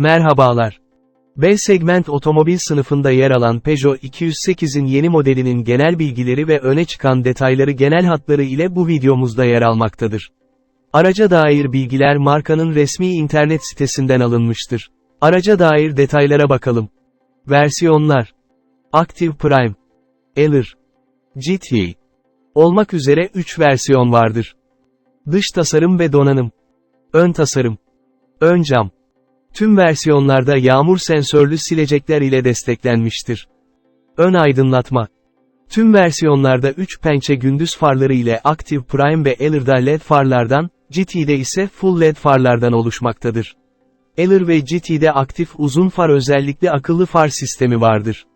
Merhabalar. B segment otomobil sınıfında yer alan Peugeot 208'in yeni modelinin genel bilgileri ve öne çıkan detayları genel hatları ile bu videomuzda yer almaktadır. Araca dair bilgiler markanın resmi internet sitesinden alınmıştır. Araca dair detaylara bakalım. Versiyonlar Active Prime Elir GT olmak üzere 3 versiyon vardır. Dış tasarım ve donanım Ön tasarım Ön cam Tüm versiyonlarda yağmur sensörlü silecekler ile desteklenmiştir. Ön aydınlatma. Tüm versiyonlarda 3 pençe gündüz farları ile Active Prime ve Air'da LED farlardan, GT'de ise Full LED farlardan oluşmaktadır. Air ve GT'de aktif uzun far özellikli akıllı far sistemi vardır.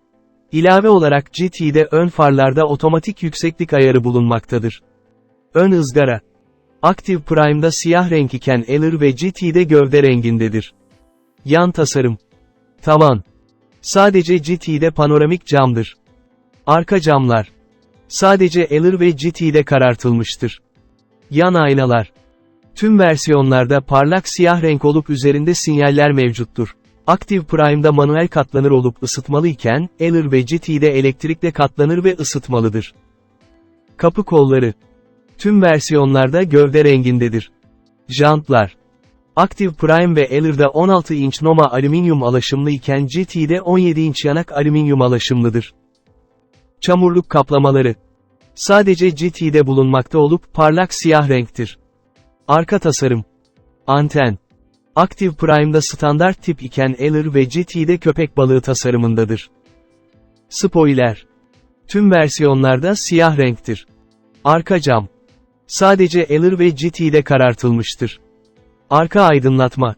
İlave olarak GT'de ön farlarda otomatik yükseklik ayarı bulunmaktadır. Ön ızgara. Active Prime'da siyah renk iken Air ve GT'de gövde rengindedir. Yan tasarım. Tavan. Sadece GT'de panoramik camdır. Arka camlar. Sadece Air ve GT'de karartılmıştır. Yan aynalar. Tüm versiyonlarda parlak siyah renk olup üzerinde sinyaller mevcuttur. Active Prime'da manuel katlanır olup ısıtmalı iken, Air ve GT'de elektrikle katlanır ve ısıtmalıdır. Kapı kolları. Tüm versiyonlarda gövde rengindedir. Jantlar. Active Prime ve Air'da 16 inç Noma alüminyum alaşımlı iken GT'de 17 inç yanak alüminyum alaşımlıdır. Çamurluk kaplamaları. Sadece GT'de bulunmakta olup parlak siyah renktir. Arka tasarım. Anten. Active Prime'da standart tip iken Air ve GT'de köpek balığı tasarımındadır. Spoiler. Tüm versiyonlarda siyah renktir. Arka cam. Sadece Air ve GT'de karartılmıştır. Arka aydınlatma.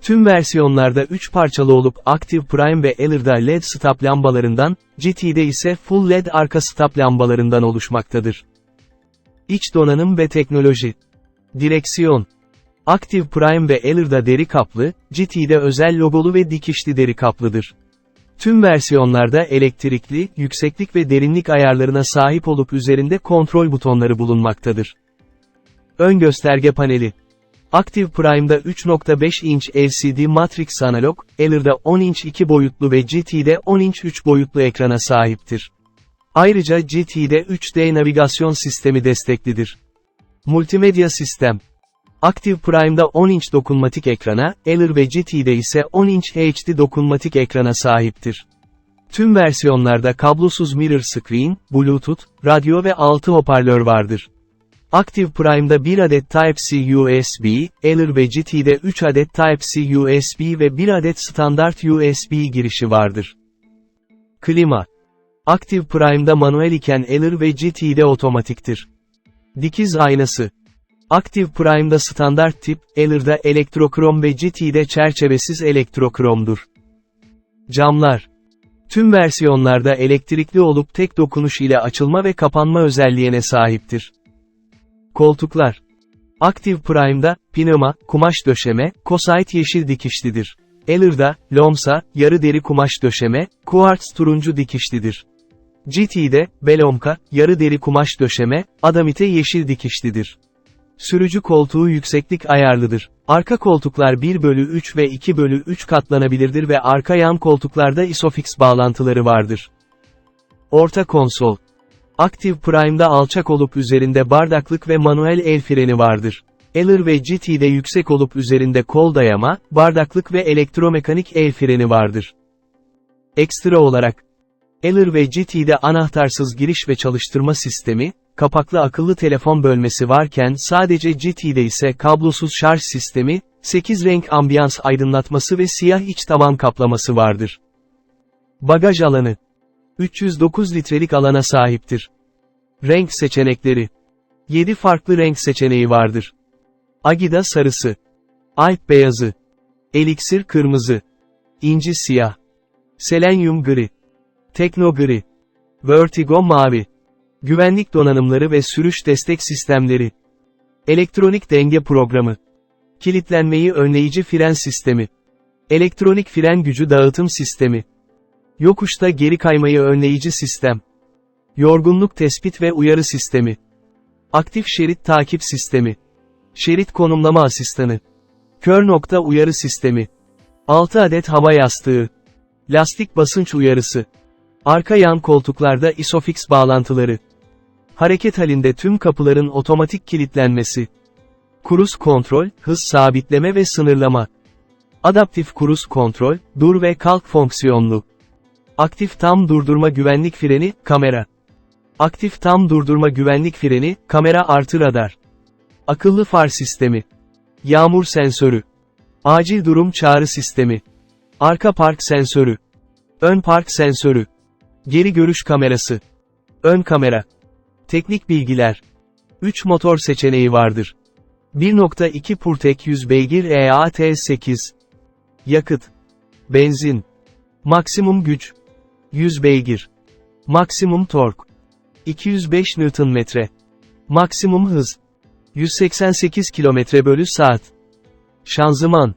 Tüm versiyonlarda 3 parçalı olup Active Prime ve Air'da LED stop lambalarından, GT'de ise Full LED arka stop lambalarından oluşmaktadır. İç donanım ve teknoloji. Direksiyon. Active Prime ve Air'da deri kaplı, GT'de özel logolu ve dikişli deri kaplıdır. Tüm versiyonlarda elektrikli, yükseklik ve derinlik ayarlarına sahip olup üzerinde kontrol butonları bulunmaktadır. Ön gösterge paneli. Active Prime'da 3.5 inç LCD Matrix analog, Air'da 10 inç 2 boyutlu ve GT'de 10 inç 3 boyutlu ekrana sahiptir. Ayrıca GT'de 3D navigasyon sistemi desteklidir. Multimedya sistem. Active Prime'da 10 inç dokunmatik ekrana, Air ve GT'de ise 10 inç HD dokunmatik ekrana sahiptir. Tüm versiyonlarda kablosuz mirror screen, Bluetooth, radyo ve 6 hoparlör vardır. Active Prime'da 1 adet Type-C USB, Air ve GT'de 3 adet Type-C USB ve 1 adet standart USB girişi vardır. Klima. Active Prime'da manuel iken Air ve GT'de otomatiktir. Dikiz aynası. Active Prime'da standart tip, Air'da elektrokrom ve GT'de çerçevesiz elektrokromdur. Camlar. Tüm versiyonlarda elektrikli olup tek dokunuş ile açılma ve kapanma özelliğine sahiptir. Koltuklar. Active Prime'da, pneuma, kumaş döşeme, kosait yeşil dikişlidir. Air'da, lomsa, yarı deri kumaş döşeme, kuartz turuncu dikişlidir. GT'de, belomka, yarı deri kumaş döşeme, adamite yeşil dikişlidir. Sürücü koltuğu yükseklik ayarlıdır. Arka koltuklar 1 bölü 3 ve 2 bölü 3 katlanabilirdir ve arka yan koltuklarda isofix bağlantıları vardır. Orta konsol. Active Prime'da alçak olup üzerinde bardaklık ve manuel el freni vardır. Air ve GT'de yüksek olup üzerinde kol dayama, bardaklık ve elektromekanik el freni vardır. Ekstra olarak, Air ve GT'de anahtarsız giriş ve çalıştırma sistemi, kapaklı akıllı telefon bölmesi varken sadece GT'de ise kablosuz şarj sistemi, 8 renk ambiyans aydınlatması ve siyah iç tavan kaplaması vardır. Bagaj alanı 309 litrelik alana sahiptir. Renk seçenekleri 7 farklı renk seçeneği vardır. Agida sarısı, Alp beyazı, Elixir kırmızı, İnci siyah, Selenyum gri, Tekno gri, Vertigo mavi, Güvenlik donanımları ve sürüş destek sistemleri, Elektronik denge programı, Kilitlenmeyi önleyici fren sistemi, Elektronik fren gücü dağıtım sistemi, Yokuşta geri kaymayı önleyici sistem. Yorgunluk tespit ve uyarı sistemi. Aktif şerit takip sistemi. Şerit konumlama asistanı. Kör nokta uyarı sistemi. 6 adet hava yastığı. Lastik basınç uyarısı. Arka yan koltuklarda ISOFIX bağlantıları. Hareket halinde tüm kapıların otomatik kilitlenmesi. Kruz kontrol, hız sabitleme ve sınırlama. Adaptif kruz kontrol, dur ve kalk fonksiyonlu. Aktif tam durdurma güvenlik freni, kamera. Aktif tam durdurma güvenlik freni, kamera artı radar. Akıllı far sistemi. Yağmur sensörü. Acil durum çağrı sistemi. Arka park sensörü. Ön park sensörü. Geri görüş kamerası. Ön kamera. Teknik bilgiler. 3 motor seçeneği vardır. 1.2 Purtek 100 beygir E EAT8. Yakıt. Benzin. Maksimum güç. 100 beygir. Maksimum tork. 205 Nm. Maksimum hız. 188 km bölü saat. Şanzıman.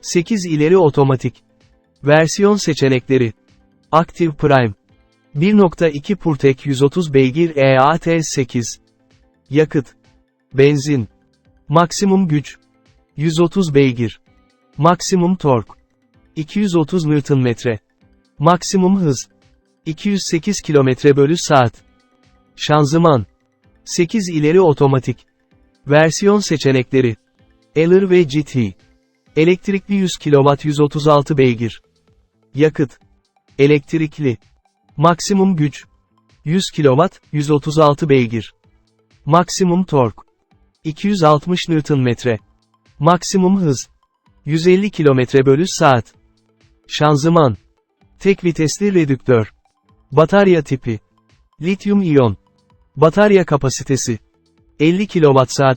8 ileri otomatik. Versiyon seçenekleri. Active Prime. 1.2 Purtek 130 beygir E EAT8. Yakıt. Benzin. Maksimum güç. 130 beygir. Maksimum tork. 230 Nm. Maksimum hız. 208 km bölü saat. Şanzıman. 8 ileri otomatik. Versiyon seçenekleri. Elir ve GT. Elektrikli 100 kW 136 beygir. Yakıt. Elektrikli. Maksimum güç. 100 kW, 136 beygir. Maksimum tork. 260 Nm. Maksimum hız. 150 km bölü saat. Şanzıman. Tek vitesli redüktör. Batarya tipi. Lityum iyon. Batarya kapasitesi. 50 kWh.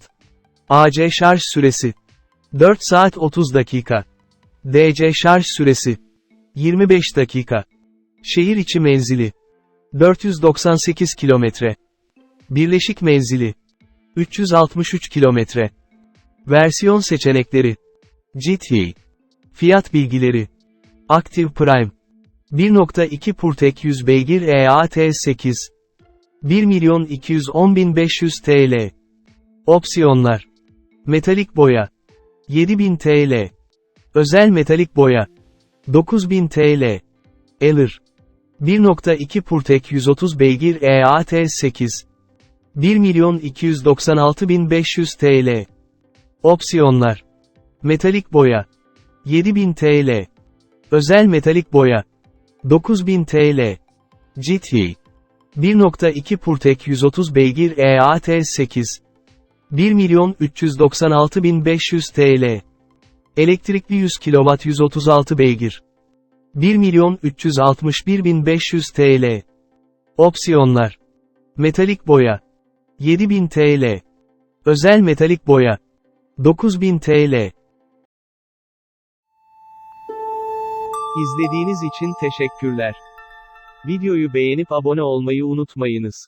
AC şarj süresi. 4 saat 30 dakika. DC şarj süresi. 25 dakika. Şehir içi menzili. 498 kilometre. Birleşik menzili. 363 kilometre. Versiyon seçenekleri. GT. Fiyat bilgileri. Active Prime. 1.2 Purtek 100 beygir E EAT8. 1.210.500 TL. Opsiyonlar. Metalik boya. 7000 TL. Özel metalik boya. 9000 TL. Elir. 1.2 Purtek 130 beygir E EAT8. 1.296.500 TL. Opsiyonlar. Metalik boya. 7000 TL. Özel metalik boya. 9000 TL. GT. 1.2 Purtek 130 beygir E EAT8. 1.396.500 TL. Elektrikli 100 kW 136 beygir. 1.361.500 TL. Opsiyonlar. Metalik boya. 7000 TL. Özel metalik boya. 9000 TL. İzlediğiniz için teşekkürler. Videoyu beğenip abone olmayı unutmayınız.